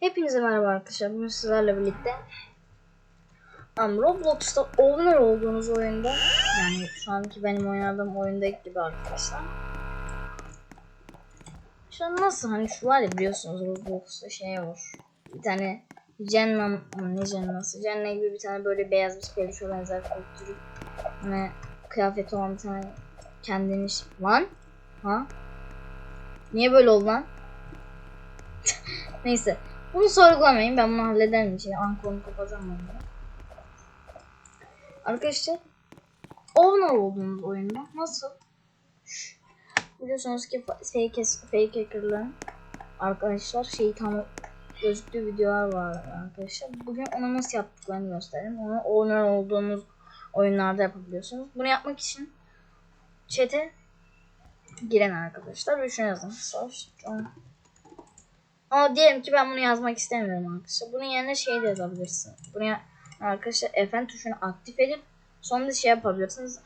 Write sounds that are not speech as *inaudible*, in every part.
Hepinize merhaba arkadaşlar. Bugün sizlerle birlikte um, Roblox'ta owner olduğunuz oyunda yani şu anki benim oynadığım oyundaki gibi arkadaşlar. Şu an nasıl hani şu var ya biliyorsunuz Roblox'ta şey var. Bir tane Jenna ne Jenna'sı? Jenna gibi bir tane böyle beyaz bir peluşa benzer koltuğu ve kıyafeti olan bir tane kendini lan ha niye böyle oldu lan *laughs* neyse bunu sorgulamayın ben bunu hallederim. Şey ankonu kapatacağım ben arkadaşlar owner olduğunuz oyunda? Nasıl? Biliyorsunuz ki fa- fake, fake hackerların arkadaşlar şeyi tam gözüktüğü videolar var arkadaşlar. Bugün onu nasıl yaptıklarını göstereyim. Onu owner olduğunuz oyunlarda yapabiliyorsunuz. Bunu yapmak için chat'e giren arkadaşlar. Yazın. Source. Ama diyelim ki ben bunu yazmak istemiyorum arkadaşlar. Bunun yerine şey de yazabilirsin. Bunu ya- arkadaşlar Fn tuşunu aktif edip sonra şey yapabilirsiniz.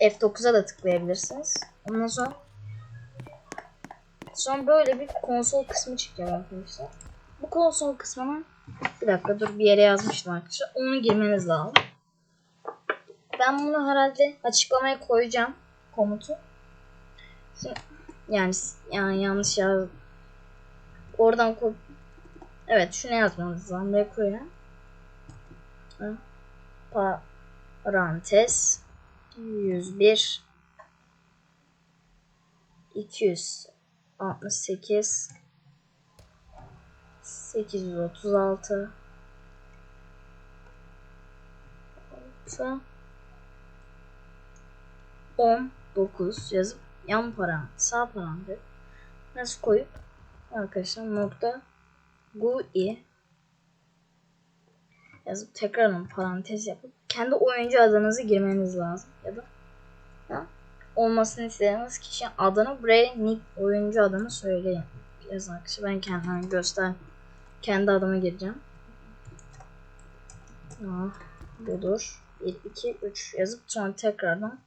F9'a da tıklayabilirsiniz. Ondan sonra sonra böyle bir konsol kısmı çıkacak arkadaşlar. Bu konsol kısmına bir dakika dur bir yere yazmıştım arkadaşlar. Onu girmeniz lazım. Ben bunu herhalde açıklamaya koyacağım komutu. Şimdi, yani yani yanlış yaz. Oradan ko Evet şunu yazmanız lazım. Koyun. Parantez. 101 268 836 6 19 yazıp yan parantez, sağ parantez nasıl koyup arkadaşlar nokta GUI yazıp tekrardan parantez yapıp kendi oyuncu adınızı girmeniz lazım ya da ya, olmasını istediğiniz kişinin adını buraya nick oyuncu adını söyleyin. Yazın arkadaşlar ben kendime göster kendi adımı gireceğim. Ah, budur. 1 2 3 yazıp sonra tekrardan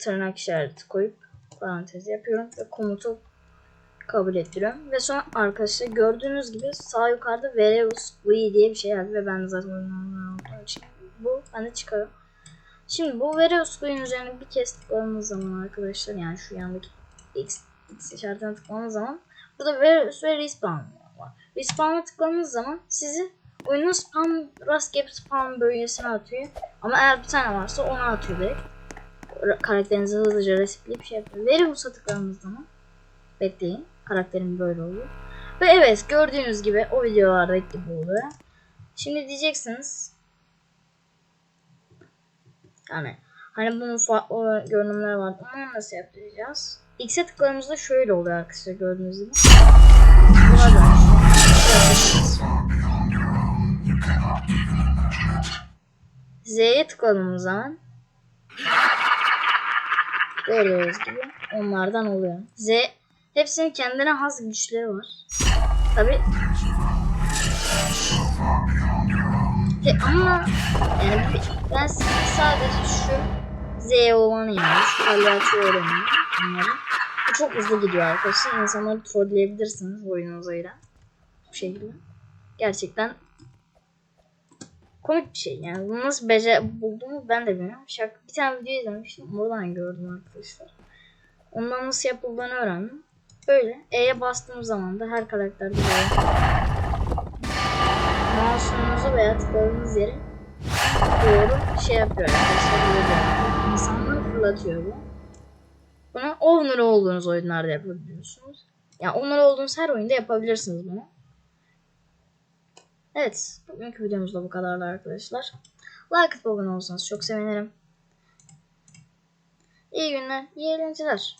tırnak işareti koyup parantez yapıyorum ve komutu kabul ettiriyorum. Ve sonra arkadaşlar gördüğünüz gibi sağ yukarıda Vereus GUI diye bir şey geldi ve ben zaten olduğum için bu bende çıkıyor. Şimdi bu Vereus GUI'nin üzerine bir kez tıkladığınız zaman arkadaşlar yani şu yandaki X, X işaretine tıkladığınız zaman burada Vereus ve Respawn var. Respawn'a tıkladığınız zaman sizi oyunun spam rastgele spam bölgesine atıyor. Ama eğer bir tane varsa onu atıyor direkt karakterinizi hızlıca resetleyip şey yapıyor. Verius'a tıkladığınız zaman bekleyin. Karakterim böyle oluyor. Ve evet gördüğünüz gibi o videolardaki gibi oluyor. Şimdi diyeceksiniz yani hani bunun farklı görünümleri var. Onu nasıl yapacağız? X'e tıkladığımızda şöyle oluyor arkadaşlar gördüğünüz gibi. Buna dönüşüyor. Z'ye tıkladığımız zaman Görüyoruz gibi onlardan oluyor. Z hepsinin kendine has güçleri var. Tabi ama yani ben sadece şu Z olanı yani şu palyaço. Bunları. Bu çok hızlı gidiyor arkadaşlar. İnsanları trolleyebilirsiniz oyunuzayla. Bu şekilde. Gerçekten komik bir şey yani. Bunu nasıl becer bulduğumu ben de bilmiyorum. Şak bir tane video izlemiştim. Oradan gördüm arkadaşlar. Ondan nasıl yapıldığını öğrendim. Böyle E'ye bastığım zaman da her karakterde böyle mouse'unuzu veya tıkladığınız yere doğru şey yapıyor arkadaşlar. Böyle fırlatıyor bu. Bunu owner olduğunuz oyunlarda yapabiliyorsunuz. Yani owner olduğunuz her oyunda yapabilirsiniz bunu. Evet. Bugünkü videomuz da bu kadardı arkadaşlar. Like atıp abone olursanız çok sevinirim. İyi günler, iyi eğlenceler.